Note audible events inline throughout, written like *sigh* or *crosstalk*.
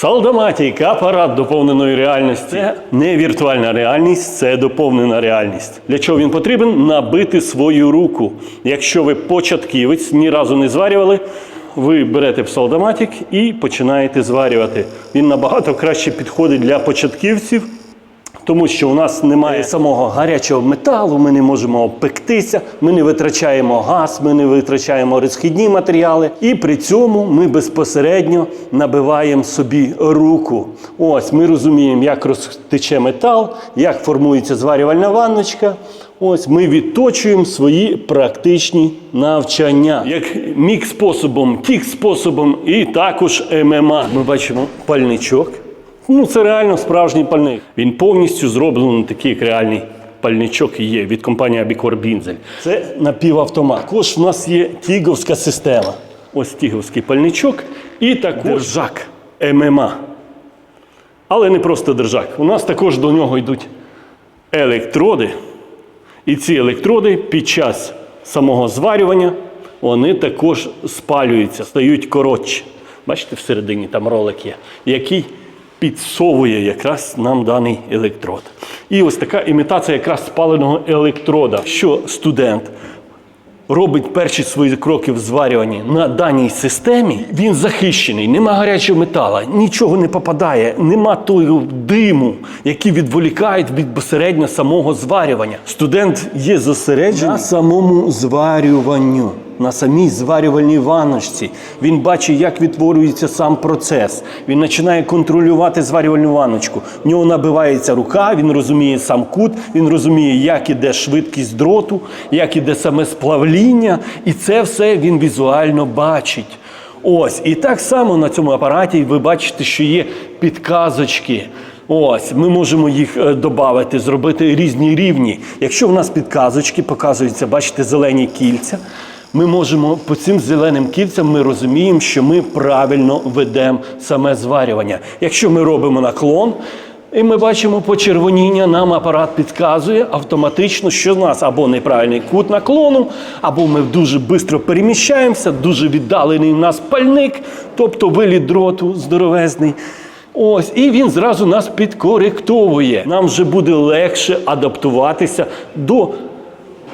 Солдаматік, апарат доповненої реальності. Це не віртуальна реальність, це доповнена реальність. Для чого він потрібен? Набити свою руку. Якщо ви початківець, ні разу не зварювали, ви берете псалдоматік і починаєте зварювати. Він набагато краще підходить для початківців. Тому що у нас немає самого гарячого металу, ми не можемо обпектися, ми не витрачаємо газ, ми не витрачаємо розхідні матеріали, і при цьому ми безпосередньо набиваємо собі руку. Ось ми розуміємо, як розтече метал, як формується зварювальна ванночка. Ось ми відточуємо свої практичні навчання, як мік способом, тік способом і також ММА. Ми бачимо пальничок. Ну, це реально справжній пальник. Він повністю зроблений такий, як реальний пальничок є від компанії Абікор Бінзель. Це напівавтомат. Також в нас є тіговська система. Ось тіговський пальничок і також держак ММА. Але не просто держак. У нас також до нього йдуть електроди. І ці електроди під час самого зварювання вони також спалюються, стають коротші. Бачите, всередині там ролик є, який підсовує якраз нам даний електрод. І ось така імітація якраз спаленого електрода, що студент робить перші свої кроки в зварюванні на даній системі, він захищений, нема гарячого метала, нічого не попадає, нема того диму, який відволікають від безпосередньо самого зварювання. Студент є зосереджений на самому зварюванню. На самій зварювальній ванночці. Він бачить, як відтворюється сам процес. Він починає контролювати зварювальну ванночку. В нього набивається рука, він розуміє сам кут, він розуміє, як іде швидкість дроту, як іде саме сплавління, і це все він візуально бачить. Ось, і так само на цьому апараті ви бачите, що є підказочки. Ось, ми можемо їх додати, зробити різні рівні. Якщо в нас підказочки показуються, бачите, зелені кільця. Ми можемо по цим зеленим кільцям ми розуміємо, що ми правильно ведемо саме зварювання. Якщо ми робимо наклон, і ми бачимо почервоніння, нам апарат підказує автоматично, що в нас або неправильний кут наклону, або ми дуже швидко переміщаємося, дуже віддалений в нас пальник, тобто виліт дроту здоровезний. Ось, і він зразу нас підкоректовує. Нам вже буде легше адаптуватися до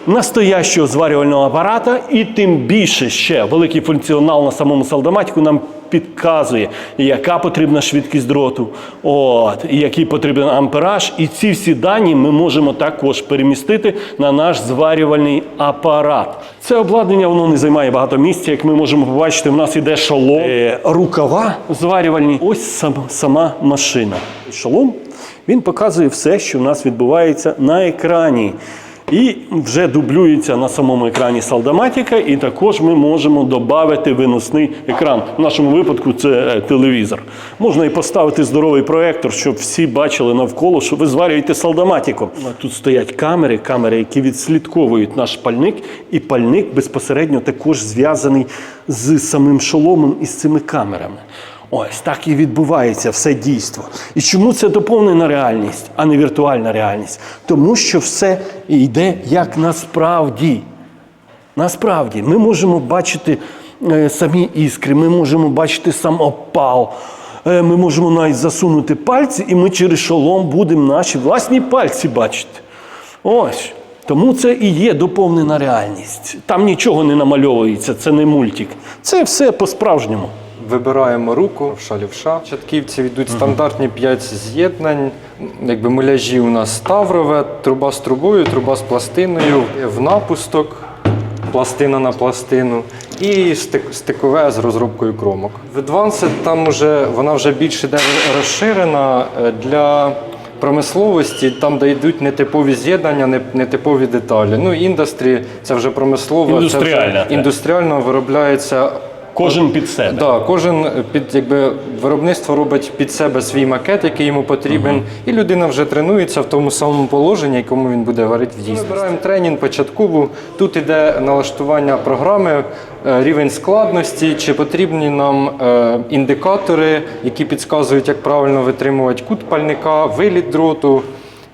настоящого зварювального апарата, і тим більше ще великий функціонал на самому солдаматику нам підказує, яка потрібна швидкість дроту, от, і який потрібен ампераж. І ці всі дані ми можемо також перемістити на наш зварювальний апарат. Це обладнання воно не займає багато місця. Як ми можемо побачити, в нас іде шолом, е, рукава зварювальні. Ось сам, сама машина. Шолом він показує все, що в нас відбувається на екрані. І вже дублюється на самому екрані Салдаматіка, і також ми можемо додати виносний екран. В нашому випадку це е, телевізор. Можна і поставити здоровий проектор, щоб всі бачили навколо, що ви зварюєте Салдаматіку. Тут стоять камери, камери, які відслідковують наш пальник, і пальник безпосередньо також зв'язаний з самим шоломом і з цими камерами. Ось так і відбувається все дійство. І чому це доповнена реальність, а не віртуальна реальність? Тому що все йде як насправді. Насправді, ми можемо бачити е, самі іскри, ми можемо бачити сам опал. Е, Ми можемо навіть засунути пальці, і ми через шолом будемо наші власні пальці бачити. Ось. Тому це і є доповнена реальність. Там нічого не намальовується, це не мультик. Це все по-справжньому. Вибираємо руку, ша лівша. Чатківці йдуть стандартні 5 з'єднань. Якби муляжі у нас ставрове, труба з трубою, труба з пластиною, в напусток, пластина на пластину і стик- стикове з розробкою кромок. В Advanced там вже вона вже більш іде розширена е, для промисловості, там де йдуть нетипові з'єднання, нетипові деталі. Ну, індустрі це вже промислова, це вже індустріально виробляється Кожен під себе. Да, кожен під якби виробництво робить під себе свій макет, який йому потрібен, і людина вже тренується в тому самому положенні, якому він буде варити в дійсності. Вибираємо тренінг початкову. Тут іде налаштування програми, е, рівень складності, чи потрібні нам е, індикатори, які підказують, як правильно витримувати кут пальника, виліт дроту.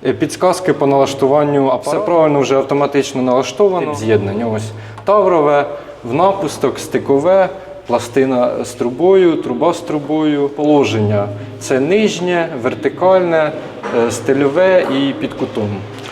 е, Підсказки по налаштуванню, а все правильно вже автоматично налаштовано. З'єднання ось таврове, в напусток, стикове, пластина з трубою, труба з трубою. Положення це нижнє, вертикальне, е, стильове і під кутом.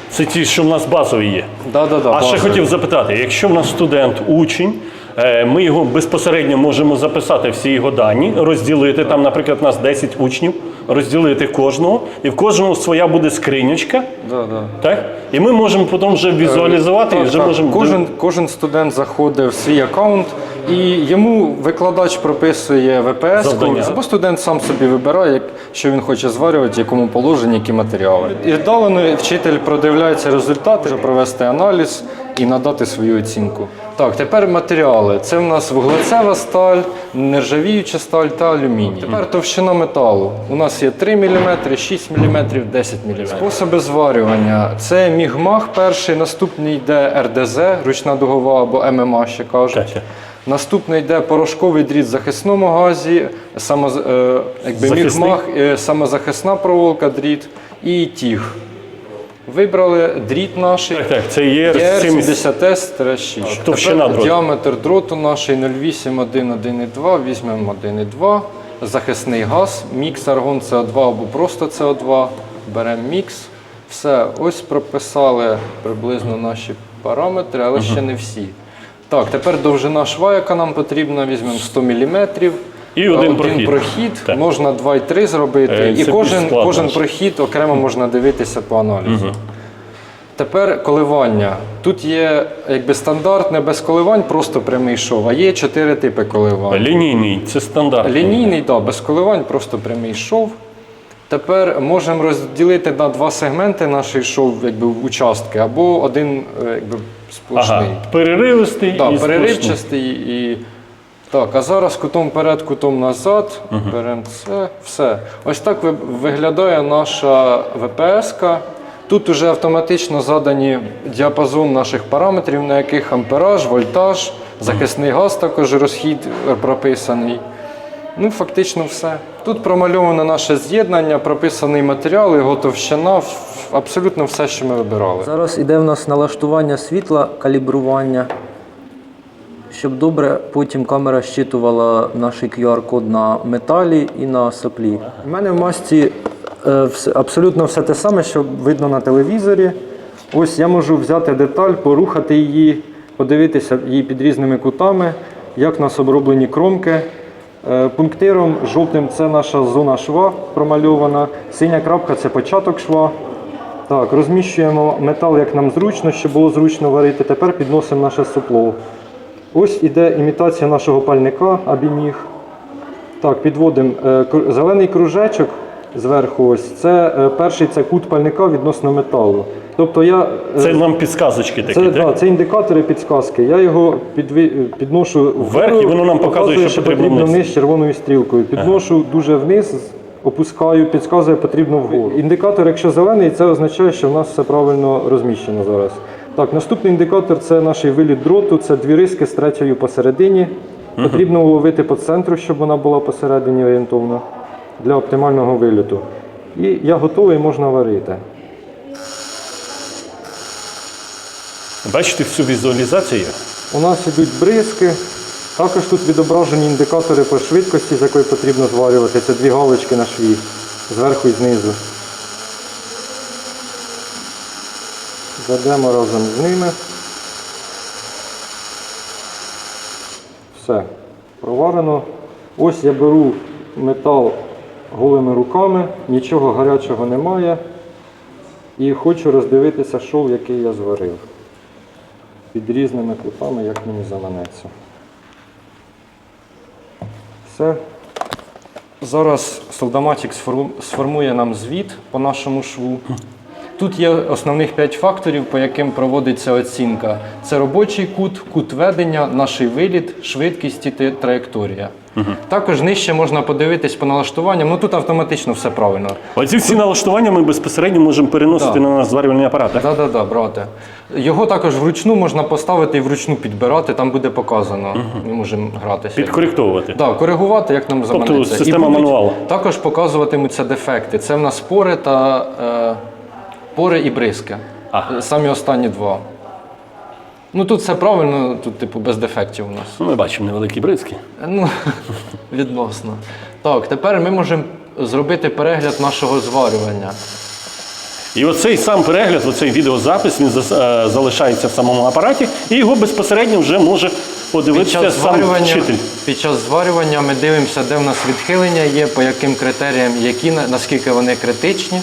Це ті, що в нас базові є. Да, да, да, А ще хотів запитати: якщо в нас студент, учень, е, ми його безпосередньо можемо записати всі його дані, розділити. Там, наприклад, у нас 10 учнів, розділити кожного, і в кожного своя буде скринючка. Да, да. Так? І ми можемо потім вже візуалізувати і вже так. можемо. Кожен, кожен студент заходить в свій аккаунт, і йому викладач прописує ВПС, Завдання. або студент сам собі вибирає, як- що він хоче зварювати, в якому положенні, які матеріали. І віддалено вчитель продивляється результати, може провести аналіз і надати свою оцінку. Так, тепер матеріали. Це в нас вуглецева сталь, нержавіюча сталь та алюміній. Тепер товщина металу. У нас є 3 мм, 6 мм, 10 мм. Способи зварювання. Це мігмах перший, наступний йде РДЗ, ручна дугова або ММА ще кажуть. Наступний йде порошковий дріт в захисному газі, самоз, е, якби мігмах, е, самозахисна проволока, дріт і тіг. Вибрали дріт наш. Так, так, це є Є 70. 70С-6. Товщина дроту. діаметр дроту наш 0,8, візьмемо 1,2. Захисний газ, мікс аргон СО2 або просто СО2. Беремо мікс. Все, ось прописали приблизно наші параметри, але ще не всі. Так, тепер довжина шва, яка нам потрібна, візьмемо 100 мм. І один прохід. Так. Можна 2 і 3 зробити. Е, і кожен, кожен прохід окремо можна дивитися по аналізу. Тепер коливання. Тут є якби стандартне без коливань, просто прямий шов, а є чотири типи коливань. Лінійний, це стандарт. Лінійний, да, без коливань, просто прямий шов. Тепер можемо розділити на два сегменти наш шов якби, в участки, або один е, якби, сплошний. Ага, переривистий Да, і сплошний. і. Так, а зараз кутом вперед, кутом назад. Беремо це. Все. Ось так виглядає наша ВПС-ка. Тут вже автоматично задані діапазон наших параметрів, на яких ампераж, вольтаж, захисний газ також розхід прописаний. Ну, фактично все. Тут промальоване наше з'єднання, прописаний матеріал, його товщина, абсолютно все, що ми вибирали. Зараз іде в нас налаштування світла, калібрування, щоб добре потім камера щитувала наш QR-код на металі і на соплі. У мене в масці е, абсолютно все те саме, що видно на телевізорі. Ось я можу взяти деталь, порухати її, подивитися її під різними кутами, як у нас оброблені кромки. Е, Пунктиром жовтим це наша зона шва промальована. Синя крапка це початок шва. Так, розміщуємо метал, як нам зручно, щоб було зручно варити. Тепер підносимо наше супло. Ось іде імітація нашого пальника абіміг. Так, підводимо е, зелений кружечок зверху. Ось це е, перший це кут пальника відносно металу. Тобто я е, Це нам підсказочки такі, це, так? да, це індикатори підсказки. Я його підві... підношу Вверх, і воно нам показує, що потрібно вниз. вниз червоною стрілкою. Підношу дуже вниз, опускаю, підказує потрібно вгору. Індикатор, якщо зелений, це означає, що в нас все правильно розміщено зараз. Так, наступний індикатор це наш виліт дроту, це дві риски з третьою посередині. Потрібно уловити по центру, щоб вона була посередині орієнтовно для оптимального виліту. І я готовий, можна варити. Бачите всю візуалізацію? У нас йдуть бризки. Також тут відображені індикатори по швидкості, з якої потрібно зварювати. Це дві галочки на шві зверху і знизу. Ведемо разом з ними. Все, проварено. Ось я беру метал голими руками, нічого гарячого немає. І хочу роздивитися шов, який я зварив під різними кутами, як мені заманеться. Все. Зараз Солдаматік сформує нам звіт по нашому шву. Тут є основних 5 факторів, по яким проводиться оцінка. Це робочий кут, кут ведення, наш виліт, швидкість і траєкторія. Також нижче можна подивитись по налаштуванням. Ну тут автоматично все правильно. Оці всі налаштування ми безпосередньо можемо переносити Да. на наш зварювальний апарат. Так? Так, так, так, брате. Його також вручну можна поставити і вручну підбирати, там буде показано. Ми можемо гратися. Підкоректовувати. Так, коригувати, як нам заманеться. Тобто система І будуть- мануалу. Також показуватимуться дефекти. Це в нас пори та е, пори і бризки. Ага. Самі останні два. Ну тут все правильно, тут, типу, без дефектів у нас. Ну, Ми бачимо невеликі бризки. Ну, *laughs* відносно. Так, тепер ми можемо зробити перегляд нашого зварювання. І оцей сам перегляд, оцей відеозапис, він е, залишається в самому апараті, і його безпосередньо вже може подивитися сам вчитель. під час зварювання ми дивимося, де в нас відхилення є, по яким критеріям, які, наскільки вони критичні.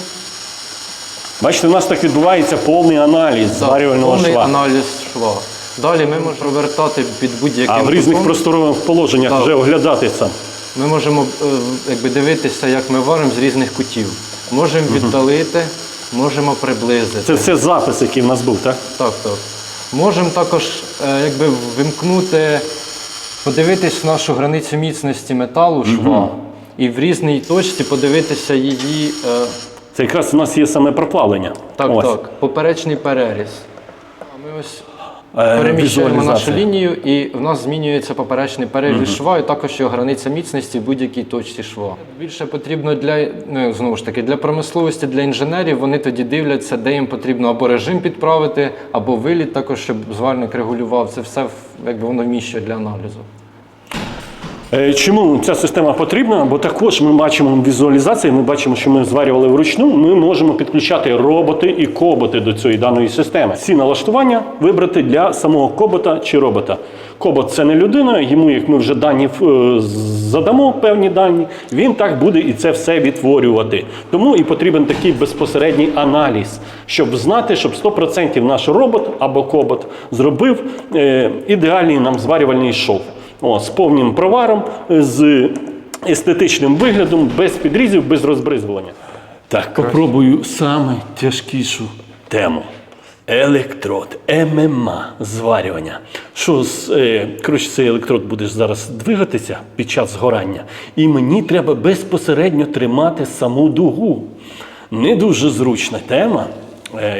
Бачите, у нас так відбувається повний аналіз зварювального повний шва. аналіз шва. Далі ми можемо провертати під будь-яким А в різних кутом. просторових положеннях Так. вже оглядати сам. Ми можемо е, якби, дивитися, як ми варимо з різних кутів. Можемо віддалити, можемо приблизити. Це все запис, який в нас був, так? Так, так. Можемо також е, якби, вимкнути, подивитись нашу границю міцності металу шва і в різній точці подивитися її. Е, Це якраз у нас є саме проплавлення. так, Ось. так, поперечний переріз. Ми ось Е, переміщаємо нашу лінію, і в нас змінюється поперечний переріз шва, і також його границя міцності в будь-якій точці шва. Більше потрібно для ну, знову ж таки для промисловості, для інженерів. Вони тоді дивляться, де їм потрібно або режим підправити, або виліт, також щоб зварник регулював. Це все якби воно вміщує для аналізу. Е, Чому ця система потрібна? Бо також ми бачимо візуалізації, ми бачимо, що ми зварювали вручну. Ми можемо підключати роботи і коботи до цієї даної системи. Ці налаштування вибрати для самого кобота чи робота. Кобот це не людина, йому, як ми вже дані е, задамо певні дані, він так буде і це все відтворювати. Тому і потрібен такий безпосередній аналіз, щоб знати, щоб 100% наш робот або кобот зробив е, ідеальний нам зварювальний шов. О, з повним проваром, з естетичним виглядом, без підрізів, без розбризгування. Так, попробую саме тяжкішу тему. Електрод, ММА, зварювання. Що з, е, коротше, цей електрод будеш зараз двигатися під час згорання, і мені треба безпосередньо тримати саму дугу. Не дуже зручна тема,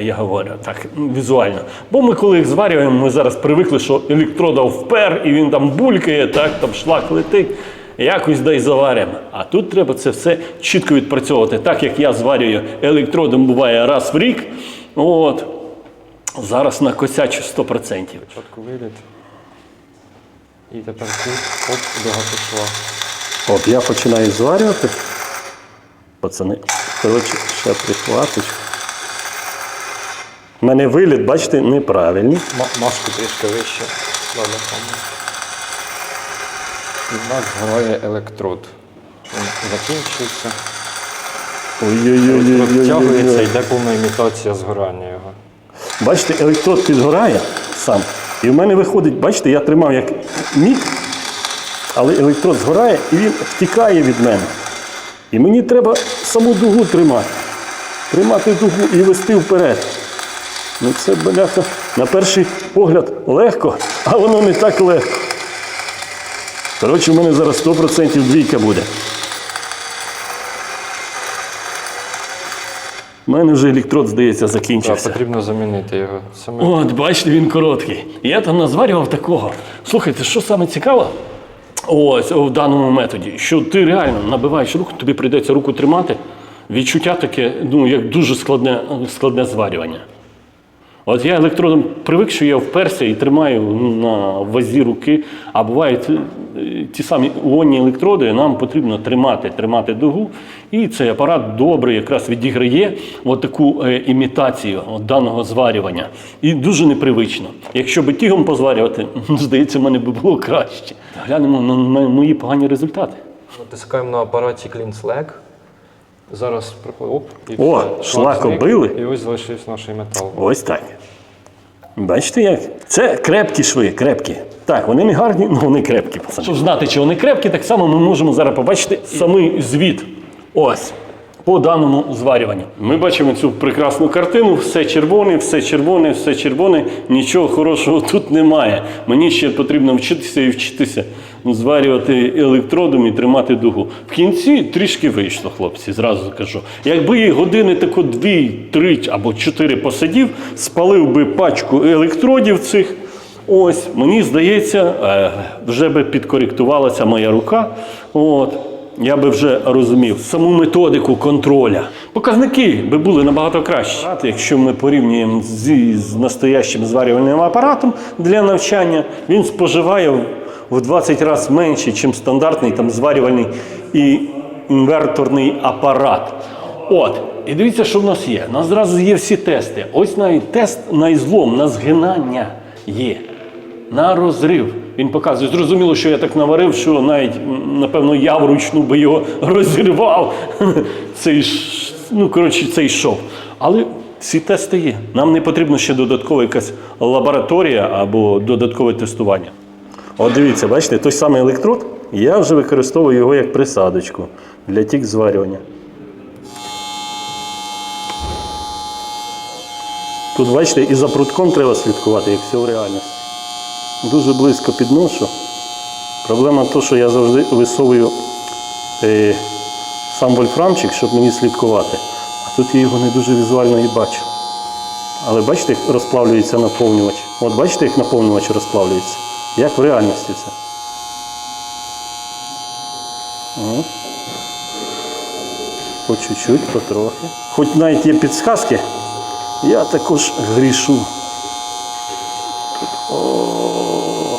я говорю так візуально. Бо ми, коли їх зварюємо, ми зараз привикли, що електрода впер, і він там булькає, так, там шлак летить. Якось дай заваримо. А тут треба це все чітко відпрацьовувати. Так як я зварюю електродом буває раз в рік. От. Зараз накосячу 100%. Спочатку виліт. І тепер тут оп, дуга пішла. От я починаю зварювати. Пацани, коротше, ще прихваточку. У мене виліт, бачите, неправильний. Маску трішки вище. Ладно, в нас згорає електрод. Він закінчується. Електрод втягується, Ой-ой-ой. йде повна імітація згорання його. Бачите, електрод підгорає сам. І в мене виходить, бачите, я тримав як мік, але електрод згорає і він втікає від мене. І мені треба саму дугу тримати. Тримати дугу і вести вперед. Ну це бляха на перший погляд легко, а воно не так легко. Коротше, в мене зараз 100% двійка буде. У мене вже електрод, здається, Так, закінчився. потрібно замінити його. Ми От, бачите, він короткий. Я там назварював такого. Слухайте, що саме цікаво? Ось в даному методі, що ти реально набиваєш руку, тобі прийдеться руку тримати. Відчуття таке, ну, як дуже складне, складне зварювання. От я електродом привик, що я вперся і тримаю на вазі руки, а бувають е, ті самі іонні електроди, нам потрібно тримати, тримати дугу. І цей апарат добре якраз відіграє от таку е, імітацію от даного зварювання. І дуже непривично. Якщо би тігом позварювати, *laughs* ну, здається, в мене би було краще. Глянемо на мої погані результати. натискаємо на апараті Clean Slack. Зараз приходить. Оп, і О, все. шлак зник, оббили. І ось залишився наш метал. Ось так. Бачите як? Це крепкі шви, крепкі. Так, вони не гарні, але вони крепкі. Пацани. Щоб знати, чи вони крепкі, так само ми можемо зараз побачити самий звіт. Ось. По даному зварюванню. Ми бачимо цю прекрасну картину, все червоне, все червоне, все червоне, нічого хорошого тут немає. Мені ще потрібно вчитися і вчитися зварювати електродом і тримати дугу. В кінці трішки вийшло, хлопці, зразу кажу. Якби години тако дві, три або чотири посидів, спалив би пачку електродів цих. Ось, мені здається, е, вже би підкоректувалася моя рука. От. я би вже розумів саму методику контроля. Показники би були набагато кращі. Якщо ми порівнюємо зі, з настоящим зварювальним апаратом для навчання, він споживає в- в 20 разів менше, ніж стандартний там, зварювальний і інверторний апарат. От, і дивіться, що в нас є. У нас зразу є всі тести. Ось навіть тест на ізлом, на згинання є. На розрив. Він показує. Зрозуміло, що я так наварив, що навіть, напевно, я вручну би його *laughs* розірвав. *laughs* Цей, ну, коротше, цей шов. Але всі тести є. Нам не потрібно ще додаткова якась лабораторія або додаткове тестування. От дивіться, бачите, той самий електрод, я вже використовую його як присадочку для тік зварювання. Тут, бачите, і за прутком треба слідкувати, як все в реальності. Дуже близько підношу. Проблема в тому, що я завжди висовую е, сам вольфрамчик, щоб мені слідкувати. А тут я його не дуже візуально і бачу. Але бачите, як розплавлюється наповнювач. От бачите, як наповнювач розплавлюється? Як в реальності це. О. По чуть-чуть, потрохи. Хоч навіть є підсказки, я також грішу. О.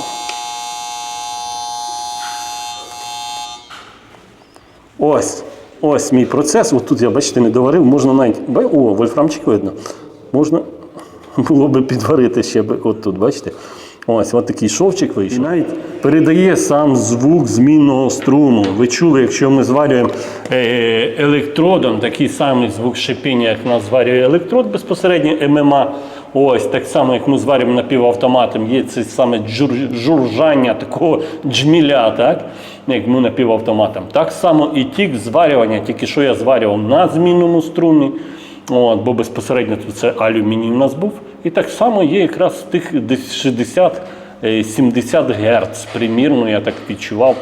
Ось, ось мій процес. Ось тут я, бачите, не доварив. Можна навіть. О, вольфрамчик видно. Можна було би підварити ще би от тут, бачите? Ось, от такий шовчик вийшов. І навіть передає сам звук змінного струму. Ви чули, якщо ми зварюємо е, електродом, такий самий звук шипіння, як нас зварює електрод безпосередньо ММА. Ось так само, як ми зварюємо напівавтоматом, є це саме джур- журжання такого джміля, так? як ми напівавтоматом. Так само і тік зварювання, тільки що я зварював на змінному струмі. От, бо безпосередньо тут це алюміній у нас був. І так само є якраз тих десь 60 е, 70 Гц. Примірно, я так відчував,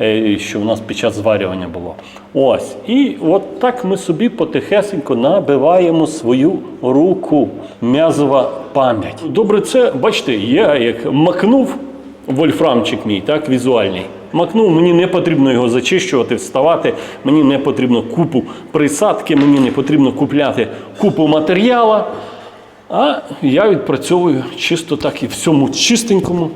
е, що в нас під час зварювання було. Ось. І от так ми собі потихесенько набиваємо свою руку. М'язова пам'ять. Добре, це, бачите, я як макнув вольфрамчик мій, так, візуальний. Макнув, мені не потрібно його зачищувати, вставати, мені не потрібно купу присадки, мені не потрібно купляти купу матеріалу. А я відпрацьовую чисто так і в всьому чистенькому,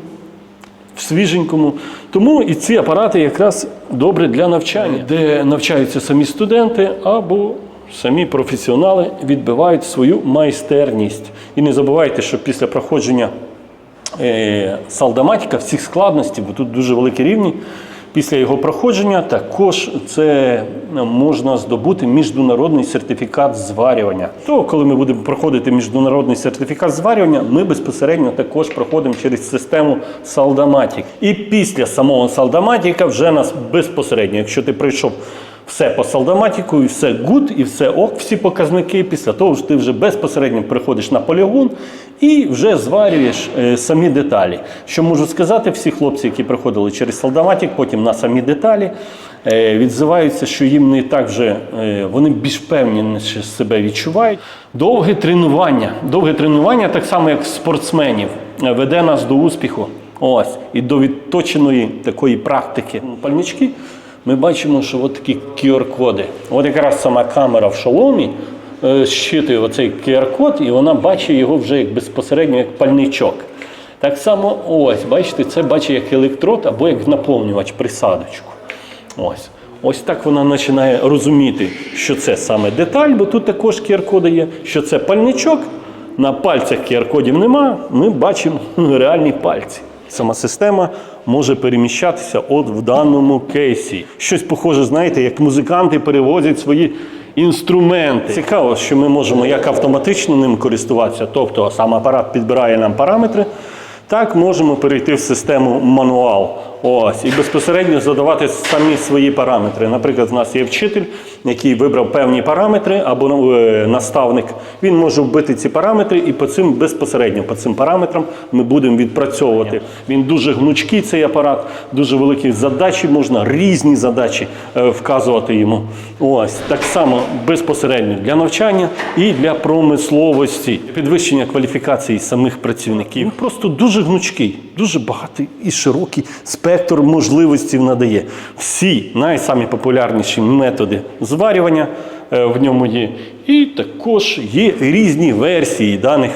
в свіженькому. Тому і ці апарати якраз добре для навчання, де навчаються самі студенти або самі професіонали відбивають свою майстерність. І не забувайте, що після проходження е, салдаматика всіх складностей, бо тут дуже великі рівні. Після його проходження також це можна здобути міжнародний сертифікат зварювання. То, коли ми будемо проходити міжнародний сертифікат зварювання, ми безпосередньо також проходимо через систему Салдаматік. І після самого Салдаматіка вже нас безпосередньо, якщо ти прийшов все по салдаматіку, і все гуд, і все ок, всі показники. Після того ж ти вже безпосередньо приходиш на полігон і вже зварюєш е, самі деталі. Що можу сказати, всі хлопці, які приходили через салдаматік, потім на самі деталі, е, відзиваються, що їм не так вже е, вони більш певніше себе відчувають. Довге тренування. Довге тренування, так само як спортсменів, веде нас до успіху. Ось, і до відточеної такої практики. Пальнички ми бачимо, що от такі QR-коди. От якраз сама камера в шоломі щитує оцей QR-код, і вона бачить його вже як безпосередньо як пальничок. Так само, ось, бачите, це бачить як електрод або як наповнювач присадочку. Ось. Ось так вона починає розуміти, що це саме деталь, бо тут також QR-коди є, що це пальничок. На пальцях QR-кодів нема, ми бачимо *laughs* реальні пальці. Сама система може переміщатися от в даному кейсі. Щось похоже, знаєте, як музиканти перевозять свої інструменти. Цікаво, що ми можемо як автоматично ним користуватися, тобто сам апарат підбирає нам параметри. Так можемо перейти в систему мануал. Ось, і безпосередньо задавати самі свої параметри. Наприклад, у нас є вчитель, який вибрав певні параметри, або е, наставник. Він може вбити ці параметри, і по цим безпосередньо по цим параметрам ми будемо відпрацьовувати. Він дуже гнучкий, цей апарат, дуже великі задачі, можна різні задачі е, вказувати йому. Ось так само безпосередньо для навчання і для промисловості, підвищення кваліфікації самих працівників. Він просто дуже гнучкий, дуже багатий і широкий спектр спектр можливостей надає. Всі найсамі популярніші методи зварювання е, в ньому є. І також є різні версії даних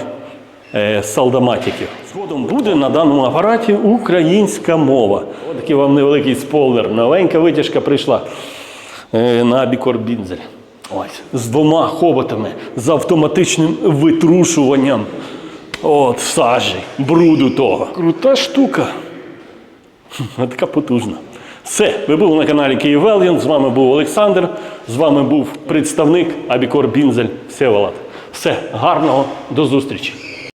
е, салдаматиків. Згодом буде на даному апараті українська мова. Такий вам невеликий спойлер. Новенька витяжка прийшла е, на Абікор Бінзель. Ось, з двома хоботами, з автоматичним витрушуванням от, сажі, бруду того. Крута штука. Така потужна. Все, ви були на каналі Київ Вел'ян. З вами був Олександр. З вами був представник Абікор Бінзель Севолад. Все, гарного, до зустрічі.